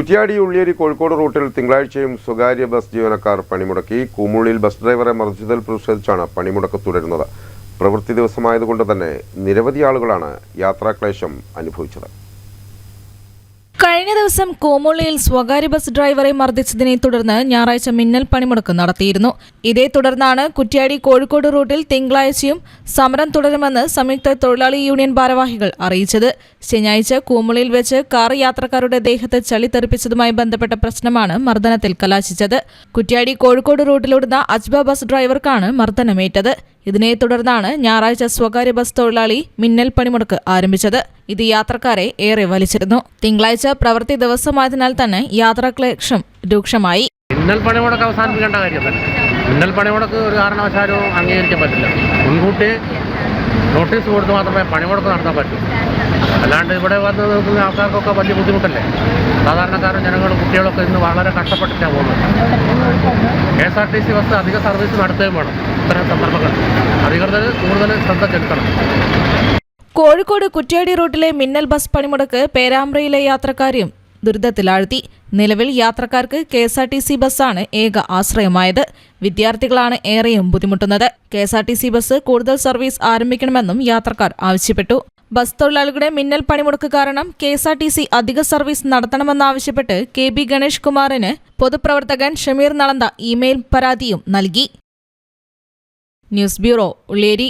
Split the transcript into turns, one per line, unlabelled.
കുറ്റ്യാടി ഉള്ളിയേരി കോഴിക്കോട് റൂട്ടിൽ തിങ്കളാഴ്ചയും സ്വകാര്യ ബസ് ജീവനക്കാർ പണിമുടക്കി കൂമുള്ളിൽ ബസ് ഡ്രൈവറെ മർദ്ദിച്ചതിൽ പ്രതിഷേധിച്ചാണ് പണിമുടക്ക് തുടരുന്നത്. പ്രവൃത്തി ദിവസമായതുകൊണ്ട് തന്നെ നിരവധി ആളുകളാണ് യാത്രാക്ലേശം അനുഭവിച്ചത്.
കഴിഞ്ഞ ദിവസം കോമോളിയിൽ സ്വകാര്യ ബസ് ഡ്രൈവറെ മർദ്ദിച്ചതിനെ തുടർന്ന് ഞായറാഴ്ച മിന്നൽ പണിമുടക്ക് നടത്തിയിരുന്നു. ഇതേ തുടർന്നാണ് കുറ്റ്യാടി കോഴിക്കോട് റൂട്ടിൽ തിങ്കളാഴ്ചയും സമരം തുടരുമെന്ന് സംയുക്ത തൊഴിലാളി യൂണിയൻ ഭാരവാഹികൾ അറിയിച്ചത്. ശനിയാഴ്ച കോമോളിയിൽ വെച്ച് കാർ യാത്രക്കാരുടെ ദേഹത്ത് ചളി തെറിപ്പിച്ചതുമായി ബന്ധപ്പെട്ട പ്രശ്നമാണ് മർദ്ദനത്തിൽ കലാശിച്ചത്. കുറ്റ്യാടി കോഴിക്കോട് റൂട്ടിലോടുന്ന അജ്ബ ബസ് ഡ്രൈവർക്കാണ് മർദ്ദനമേറ്റത്. ഇതിനെ തുടർന്നാണ് ഞായറാഴ്ച സ്വകാര്യ ബസ് തൊഴിലാളി മിന്നൽ പണിമുടക്ക് ആരംഭിച്ചത്. ഇത് യാത്രക്കാരെ ഏറെ വലിച്ചിരുന്നു. തിങ്കളാഴ്ച പ്രവൃത്തി ദിവസമായതിനാൽ തന്നെ യാത്രാക്ലേശം രൂക്ഷമായി.
മിന്നൽ പണിമുടക്ക് അവസാനിപ്പിക്കേണ്ട കാര്യം തന്നെ മിന്നൽ പണിമുടക്ക് ഒരു കാരണവശാലും അംഗീകരിക്കാൻ പറ്റില്ല. മുൻകൂട്ടി നോട്ടീസ് കൊടുത്ത് മാത്രമേ പണിമുടക്ക് നടത്താൻ പറ്റൂ. അല്ലാണ്ട് ഇവിടെ വന്ന് നിൽക്കുന്ന ആൾക്കാർക്കൊക്കെ വലിയ ബുദ്ധിമുട്ടല്ലേ? സാധാരണക്കാരും ജനങ്ങളും കുട്ടികളൊക്കെ ഇന്ന് വളരെ കഷ്ടപ്പെട്ടിട്ടാണ് പോകുന്നത്. K S R T C bus അധിക സർവീസ് നടത്തുകയും വേണം. ഇത്തരം സന്ദർഭങ്ങൾ. അധികൃതർ കൂടുതൽ ശ്രദ്ധ ചെലുത്തണം.
കോഴിക്കോട് കുറ്റ്യാടി റൂട്ടിലെ മിന്നൽ ബസ് പണിമുടക്ക് പേരാമ്പ്രയിലെ യാത്രക്കാരെയും ദുരിതത്തിലാഴ്ത്തി. നിലവിൽ യാത്രക്കാർക്ക് K S R T C ബസ്സാണ് ഏക ആശ്രയമായത്. വിദ്യാർത്ഥികളാണ് ഏറെയും ബുദ്ധിമുട്ടുന്നത്. K S R T C bus കൂടുതൽ സർവീസ് ആരംഭിക്കണമെന്നും യാത്രക്കാർ ആവശ്യപ്പെട്ടു. ബസ് തൊഴിലാളികളുടെ മിന്നൽ പണിമുടക്ക് കാരണം K S R T C അധിക സർവീസ് നടത്തണമെന്നാവശ്യപ്പെട്ട് കെ ബി ഗണേഷ് കുമാറിന് പൊതുപ്രവർത്തകൻ ഷമീർ നളന്ത ഇമെയിൽ പരാതിയും നൽകി. News bureau Ulliyeri